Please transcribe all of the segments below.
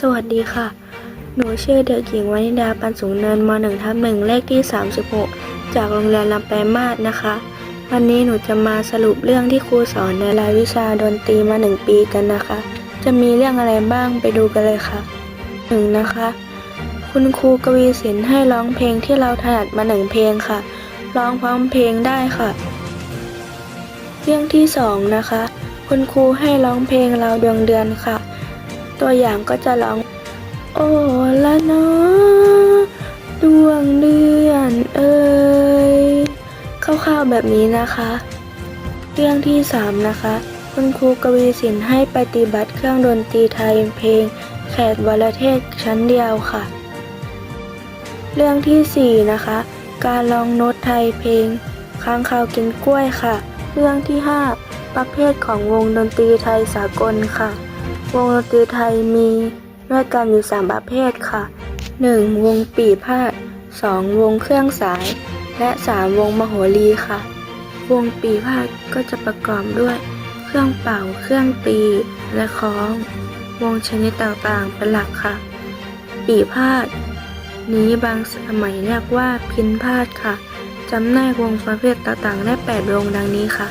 สวัสดีค่ะ หนูชื่อเด็กหญิงวานิดาปันสูงเนินม .1 ทับหนึ่งเลขที่ 36 จากโรงเรียนลำไปลายมาศนะคะ วันนี้หนูจะมาสรุปเรื่องที่ครูสอนในรายวิชาดนตรีมาหนึ่งปีกันนะคะ จะมีเรื่องอะไรบ้างไปดูกันเลยค่ะหนึ่งนะคะ คุณครูกวีศิลป์ให้ร้องเพลงที่เราถนัดมาหนึ่งเพลงค่ะ ร้องพร้อมเพลงได้ค่ะ เรื่องที่สองนะคะ คุณครูให้ร้องเพลงเราดวงเดือนค่ะ ตัวอย่างก็จะร้อง โอ้ละเนาะดวงเดือนเอ่ยคร่าวๆแบบนี้นะคะ เรื่องที่สามนะคะ คุณครูกวีศิลป์ให้ปฏิบัติเครื่องดนตรีไทยเพลง แขกวรเทศชั้นเดียวค่ะ เรื่องที่สี่นะคะ การร้องโน้ตไทยเพลง ค้างคาวกินกล้วยค่ะ เรื่องที่ห้าประเภทของวงดนตรีไทยสากลค่ะ วงดนตรีไทยมีด้วยกันอยู่ 3 ประเภทค่ะ 1. วงปีพาด 2. วงเครื่องสาย และ 3. วงมโหรีค่ะ วงปีพาดก็จะประกอบด้วย เครื่องเป่า เครื่องตี และคล้อง วงชนิดต่างๆเป็นหลักค่ะ ปีพาด นี้บางสมัยเรียกว่าพินพาดค่ะจำแนกวงประเภทต่างๆได้ 8 วงดังนี้ค่ะ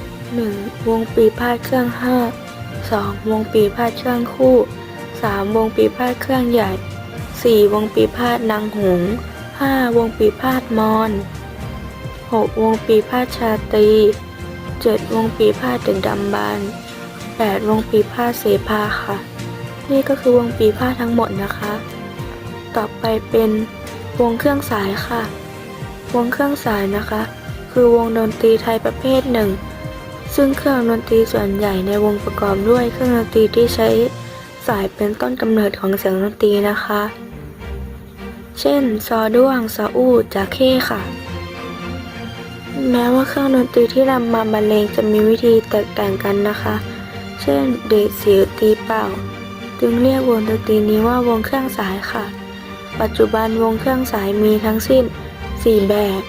1. วงปีพาดเครื่อง5 2. วงปีพาดเครื่องคู่ 3. วงปีพาดเครื่องใหญ่ 4. วงปีพาดนางหงส์ 5. วงปีพาดมอน 6. วงปีพาดชาตรี 7. วงปีพาดดึกดำบรรพ์ 8. วงปีพาดเสภาค่ะ นี่ก็คือวงปีพาดทั้งหมดนะคะ ต่อไปเป็นวงเครื่องสายค่ะ วงเครื่องสายนะคะ คือวงดนตรีไทยประเภทหนึ่ง ซึ่งเครื่องดนตรีส่วนใหญ่ในวงประกอบด้วยเครื่องดนตรีที่ใช้สายเป็นต้นกำเนิดของเสียงดนตรีนะคะ เช่น ซอด้วง ซออู้จาเข้ค่ะ แม้ว่าเครื่องดนตรีที่นำมาบรรเลงจะมีวิธีแตกต่างกันนะคะ เช่น เดทเสีตีเป่า จึงเรียกวงดนตรีนี้ว่าวงเครื่องสายค่ะ ปัจจุบันวงเครื่องสายมีทั้งสิ้น 4 แบบ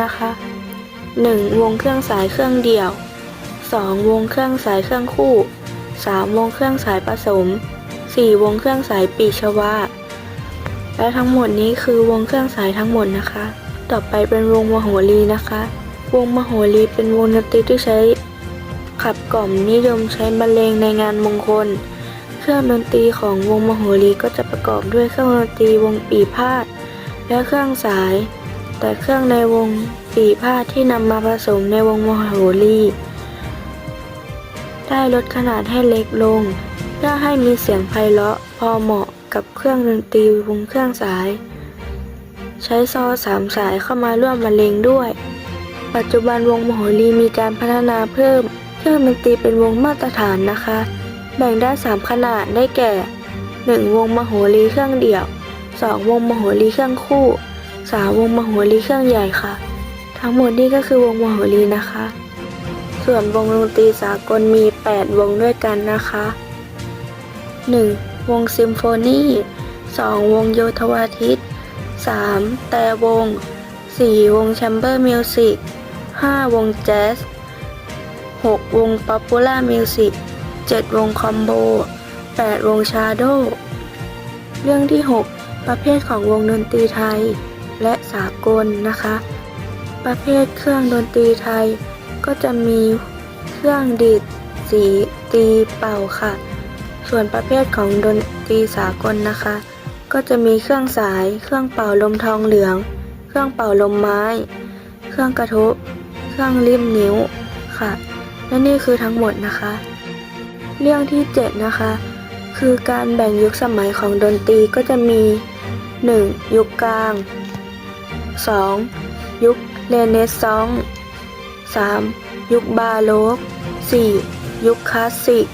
นะคะ 1. วงเครื่องสายเครื่องเดี่ยว 2. วงเครื่องสายเครื่องคู่ 3. วงเครื่องสายผสม 4. วงเครื่องสายปีชวาและทั้งหมดนี้คือวงเครื่องสายทั้งหมดนะคะ ต่อไปเป็นวงมโหรีนะคะ วงมโหรีเป็นวงดนตรีที่ใช้ ขับกล่อมนิยมใช้บรรเลงในงานมงคล เครื่องดนตรีของวงมโหรีก็จะประกอบด้วยเครื่องดนตรีวงปีพาดและเครื่องสาย แต่เครื่องในวงปีพาดที่นำมาผสมในวงมโหรี ได้ลดขนาดให้เล็กลง เพื่อให้มีเสียงไพเราะพอเหมาะกับเครื่องดนตรีวงเครื่องสาย ใช้ซอสามสายเข้ามาร่วมบรรเลงด้วย ปัจจุบันวงมโหรีมีการพัฒนาเพิ่มเครื่องดนตรีเป็นวงมาตรฐานนะคะ แบ่งได้ 3 ขนาดได้แก่ 1. วงมโหรีเครื่องเดี่ยว 2. วงมโหรีเครื่องคู่ 3. วงมโหรีเครื่องใหญ่ค่ะ ทั้งหมดนี่ก็คือวงมโหรีนะคะ ส่วนวงดนตรีสากลมี 8 วงด้วยกันนะคะ 1. วงซิมโฟนี 2. วงโยธวาทิต 3. แต่วง 4. วงแชมเบอร์มิวสิก 5. วงแจ๊ส 6. วงป๊อปปูล่ามิวสิก 7. วงคอมโบ 8. วงชาโด เรื่องที่ 6 ประเภทของวงดนตรีไทย และสากลนะคะ ประเภทเครื่องดนตรีไทย ก็จะมีเครื่องดีดสีตีเป่าค่ะ ส่วนประเภทของดนตรีสากลนะคะ ก็จะมีเครื่องสาย เครื่องเป่าลมทองเหลือง เครื่องเป่าลมไม้ เครื่องกระทบเครื่องริมนิ้วค่ะ และนี่คือทั้งหมดนะคะ เรื่องที่ 7 นะคะ คือการแบ่งยุคสมัยของดนตรีก็จะมี 1. ยุคกลาง 2. ยุคเรเนซองส์ 3. ยุคบาโรก 4. ยุคคลาสสิก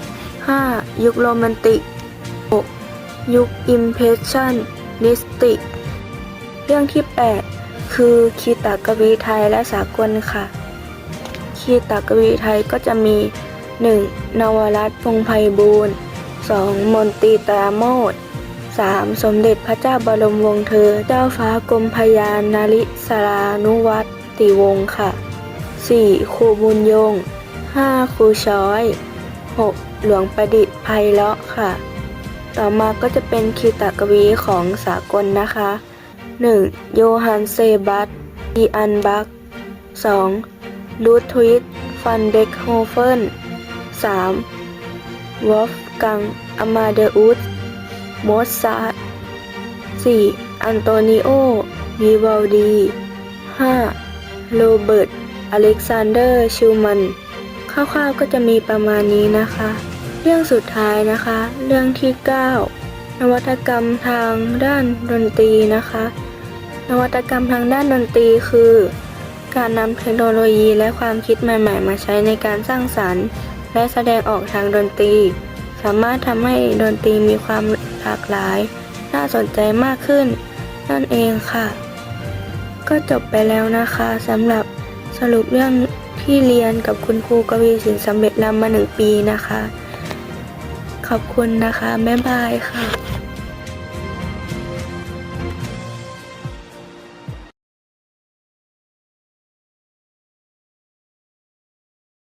5. ยุคโรแมนติก 6. ยุคอิมเพรสชันนิสติก เรื่องที่ 8 คือคีตากวีไทยและสากลค่ะ คีตากวีไทยก็จะมี 1. นวรัตน์พงไพบูลย์ 2. มนตรีตราโมด 3. สมเด็จพระเจ้าบรมวงศ์เธอ เจ้าฟ้ากรมพยานาริศรานุวัตติวงศ์ค่ะ 4. ครูบุญยง 5. ครูช้อย 6. หลวงประดิษฐ์ไพเราะค่ะ ต่อมาก็จะเป็นคีตกวีของสากลนะคะ 1. โยฮันเซบัตอีอันบัก 2. ลูทวิตฟันเบกโฮเฟน 3. วอฟกังอามาเดอุสโมซาร์ 4. อันโตนิโอวิวัลดี 5. โรเบิร์ต อเล็กซานเดอร์ชิลมันคร่าวๆก็จะมีประมาณนี้นะคะ เรื่องสุดท้ายนะคะ เรื่องที่ 9 นวัตกรรมทางด้านดนตรีนะคะ นวัตกรรมทางด้านดนตรีคือ การนำเทคโนโลยีและความคิดใหม่ ๆ มาใช้ในการสร้างสรรค์ และแสดงออกทางดนตรี สามารถทำให้ดนตรีมีความหลากหลาย น่าสนใจมากขึ้น นั่นเองค่ะ ก็จบไปแล้วนะคะสำหรับ สรุปเรื่องที่เรียนกับคุณครูกวีสินสำเร็จลำมาหนึ่งปีนะคะ ขอบคุณนะคะ บ๊ายบายค่ะ